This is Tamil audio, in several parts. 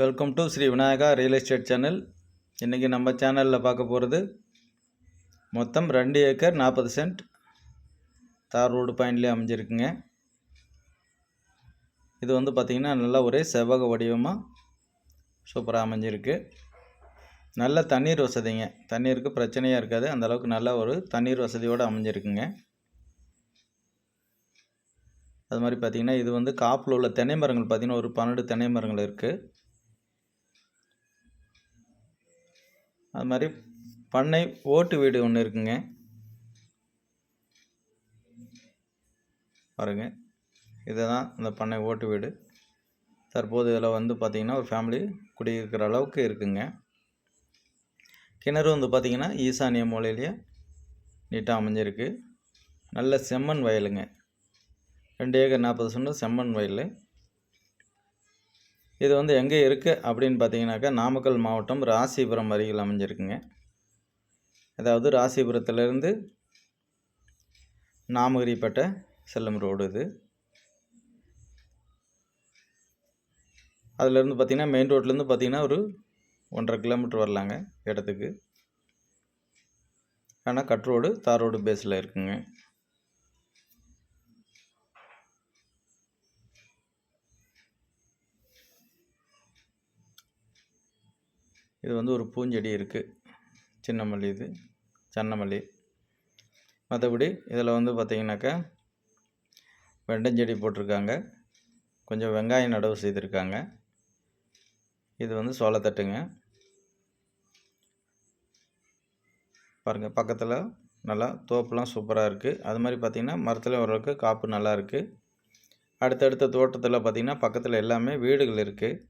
Welcome to Shri Vinayaka real estate channel இன்றைக்கி நம்ம சேனலில் பார்க்க போகிறது மொத்தம் ரெண்டு ஏக்கர் நாற்பது சென்ட் தார் ரோடு பாயிண்ட்லேயே அமைஞ்சிருக்குங்க. இது வந்து பார்த்திங்கன்னா நல்லா ஒரே செவ்வக வடிவமாக சூப்பராக அமைஞ்சிருக்கு. நல்ல தண்ணீர் வசதிங்க. தண்ணீருக்கு பிரச்சனையாக இருக்காது. அந்த அளவுக்கு நல்ல ஒரு தண்ணீர் வசதியோடு அமைஞ்சிருக்குங்க. அது மாதிரி பார்த்திங்கன்னா இது வந்து காப்பில் உள்ள தென்னை மரங்கள் பார்த்திங்கன்னா ஒரு பன்னெண்டு தென்னை மரங்கள் இருக்குது அது மாதிரி பண்ணை ஓட்டு வீடு ஒன்று இருக்குங்க. பாருங்க. இதுதான் இந்த பண்ணை ஓட்டு வீடு. தற்போது இதில் வந்து பார்த்திங்கன்னா ஒரு ஃபேமிலி குடியிருக்கிற அளவுக்கு இருக்குங்க. கிணறு வந்து பார்த்திங்கன்னா ஈசானிய மூலையிலேயே நீட்டாக அமைஞ்சிருக்கு. நல்ல செம்மண் வயலுங்க. ரெண்டு ஏக்கர் நாற்பது சொன்ன செம்மண் வயல். இது வந்து எங்கே இருக்குது அப்படின்னு பார்த்தீங்கன்னாக்கா நாமக்கல் மாவட்டம் ராசிபுரம் அருகில் அமைஞ்சிருக்குங்க. அதாவது ராசிபுரத்துலேருந்து நாமகிரிப்பேட்டை செல்லும் ரோடு இது. அதுலேருந்து பார்த்தீங்கன்னா மெயின் ரோட்லேருந்து பார்த்திங்கன்னா ஒரு ஒன்றரை கிலோமீட்டர் வரலாங்க இடத்துக்கு. ஆனால் கட் ரோடு தார் ரோடு பேஸில் இருக்குங்க. இது வந்து ஒரு பூஞ்செடி இருக்குது சின்ன மல்லி இது சன்னமல்லி மற்றபடி இதில் வந்து பார்த்திங்கனாக்கா வெண்டஞ்செடி போட்டிருக்காங்க. கொஞ்சம் வெங்காயம் நடவு செய்திருக்காங்க. இது வந்து சோளத்தட்டுங்க. பாருங்கள் பக்கத்தில் நல்லா தோப்புலாம் சூப்பராக இருக்குது அது மாதிரி பார்த்திங்கன்னா மரத்தில் ஓரளவுக்கு காப்பு நல்லா இருக்குது அடுத்தடுத்த தோட்டத்தில் பார்த்திங்கன்னா பக்கத்தில் எல்லாமே வீடுகள் இருக்குது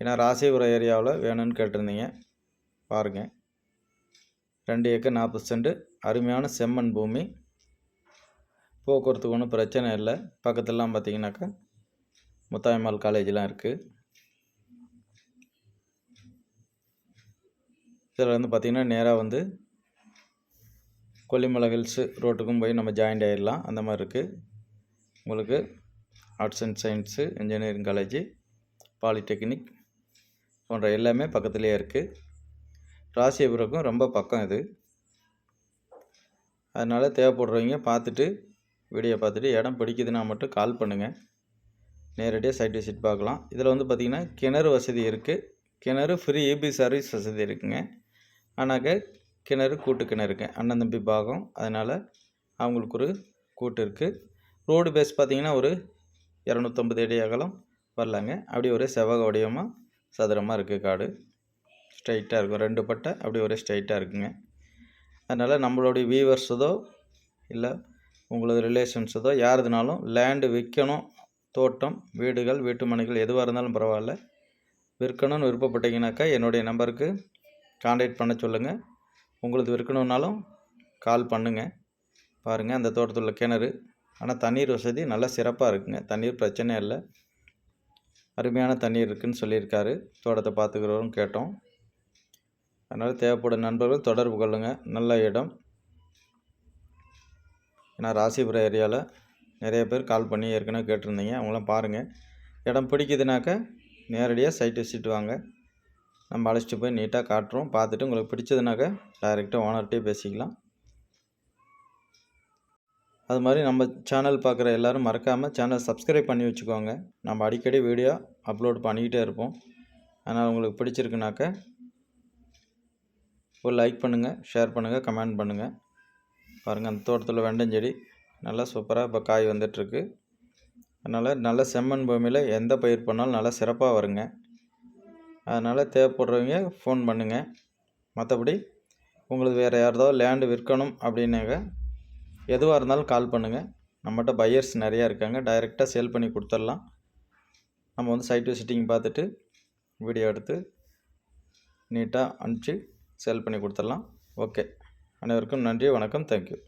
ஏன்னா ராசிபுரம் ஏரியாவில் வேணும்னு கேட்டிருந்தீங்க. பாருங்கள் ரெண்டு ஏக்கர் நாற்பது சென்ட். அருமையான செம்மண் பூமி. போக்குவரத்துக்கு ஒன்றும் பிரச்சனை இல்லை. பக்கத்துலலாம் பார்த்தீங்கன்னாக்கா முத்தாயம்மாள் காலேஜெலாம் இருக்குது இதில் வந்து பார்த்திங்கன்னா நேராக வந்து கொல்லிமலை ஹில்ஸு ரோட்டுக்கும் போய் நம்ம ஜாயிண்ட் ஆகிடலாம் அந்த மாதிரி இருக்குது உங்களுக்கு arts and science engineering college polytechnic போன்ற எல்லாமே பக்கத்துலேயே இருக்குது ராசிபுரக்கும் ரொம்ப பக்கம் இது. அதனால் தேவைப்படுறவங்க பார்த்துட்டு வீடியோ பார்த்துட்டு இடம் பிடிக்குதுன்னா மட்டும் கால் பண்ணுங்கள் நேரடியாக சைட் விசிட் பார்க்கலாம். இதில் வந்து பார்த்திங்கன்னா கிணறு வசதி இருக்குது கிணறு ஃப்ரீ ஏபி சர்வீஸ் வசதி இருக்குங்க. ஆனாக்க கிணறு கூட்டு கிணறுங்க. அண்ணன் தம்பி பாகம். அதனால் அவங்களுக்கு ஒரு கூட்டு இருக்குது ரோடு பேஸ் பார்த்திங்கன்னா ஒரு இரநூத்தம்பது அடி அகலம் வரலாங்க. அப்படி ஒரே செவ்வக வடிவமாக சதுரமாக இருக்குது காடு. ஸ்ட்ரைட்டாக இருக்கும். ரெண்டு பட்டை அப்படி ஒரே ஸ்ட்ரைட்டாக இருக்குங்க. அதனால் நம்மளுடைய வியூவர்ஸதோ இல்லை உங்களது ரிலேஷன்ஸதோ யாருதுனாலும் லேண்டு விற்கணும் தோட்டம் வீடுகள் வீட்டு மனைகள் எதுவாக இருந்தாலும் பரவாயில்ல. விற்கணும்னு விருப்பப்பட்டீங்கன்னாக்கா என்னுடைய நம்பருக்கு காண்டாக்ட் பண்ண சொல்லுங்கள் உங்களுக்கு விற்கணுன்னாலும் கால் பண்ணுங்கள் பாருங்கள் அந்த தோட்டத்தில் உள்ள கிணறு. ஆனால் தண்ணீர் வசதி நல்லா சிறப்பாக இருக்குங்க. தண்ணீர் பிரச்சனை இல்லை. அருமையான தண்ணீர் இருக்குதுன்னு சொல்லியிருக்காரு. தோட்டத்தை பார்த்துக்கிறவரும் கேட்டோம். அதனால் தேவைப்படும் நண்பர்கள் தொடர்பு கொள்ளுங்கள் நல்ல இடம். ஏன்னா ராசிபுரம் ஏரியாவில் நிறைய பேர் கால் பண்ணி ஏற்கனவே கேட்டிருந்தீங்க. அவங்களாம் பாருங்கள் இடம் பிடிக்குதுனாக்கா நேரடியாக சைட் விசிட் வாங்க. நம்ம அழைச்சிட்டு போய் நீட்டாக காட்டுறோம். பார்த்துட்டு உங்களுக்கு பிடிச்சதுனாக்கா டைரெக்டாக ஓனர்கிட்டே பேசிக்கலாம். அது மாதிரி நம்ம சேனல் பார்க்குற எல்லோரும் மறக்காமல் சேனல் சப்ஸ்கிரைப் பண்ணி வச்சுக்கோங்க. நம்ம அடிக்கடி வீடியோ அப்லோட் பண்ணிக்கிட்டே இருப்போம். அதனால் உங்களுக்கு பிடிச்சிருக்குனாக்க ஒரு லைக் பண்ணுங்கள் ஷேர் பண்ணுங்கள் கமெண்ட் பண்ணுங்கள் பாருங்கள் அந்த தோட்டத்தில் வெண்டஞ்செடி நல்லா சூப்பராக இப்போ காய் வந்துட்டுருக்கு. அதனால் நல்ல செம்மண் பூமியில் எந்த பயிர் பண்ணாலும் நல்லா சிறப்பாக வருங்க. அதனால் தேவைப்படுறவங்க ஃபோன் பண்ணுங்கள் மற்றபடி உங்களுக்கு வேறு யாராவது லேண்டு விற்கணும் அப்படின்னாக்க எதுவாக இருந்தாலும் கால் பண்ணுங்கள் நம்மகிட்ட பையர்ஸ் நிறையா இருக்காங்க. டைரெக்டாக சேல் பண்ணி கொடுத்துடலாம். நம்ம வந்து சைட் விசிட்டிங் பார்த்துட்டு வீடியோ எடுத்து நீட்டாக அனுப்பிச்சி சேல் பண்ணி கொடுத்துடலாம். ஓகே அனைவருக்கும் நன்றி வணக்கம் தேங்க்யூ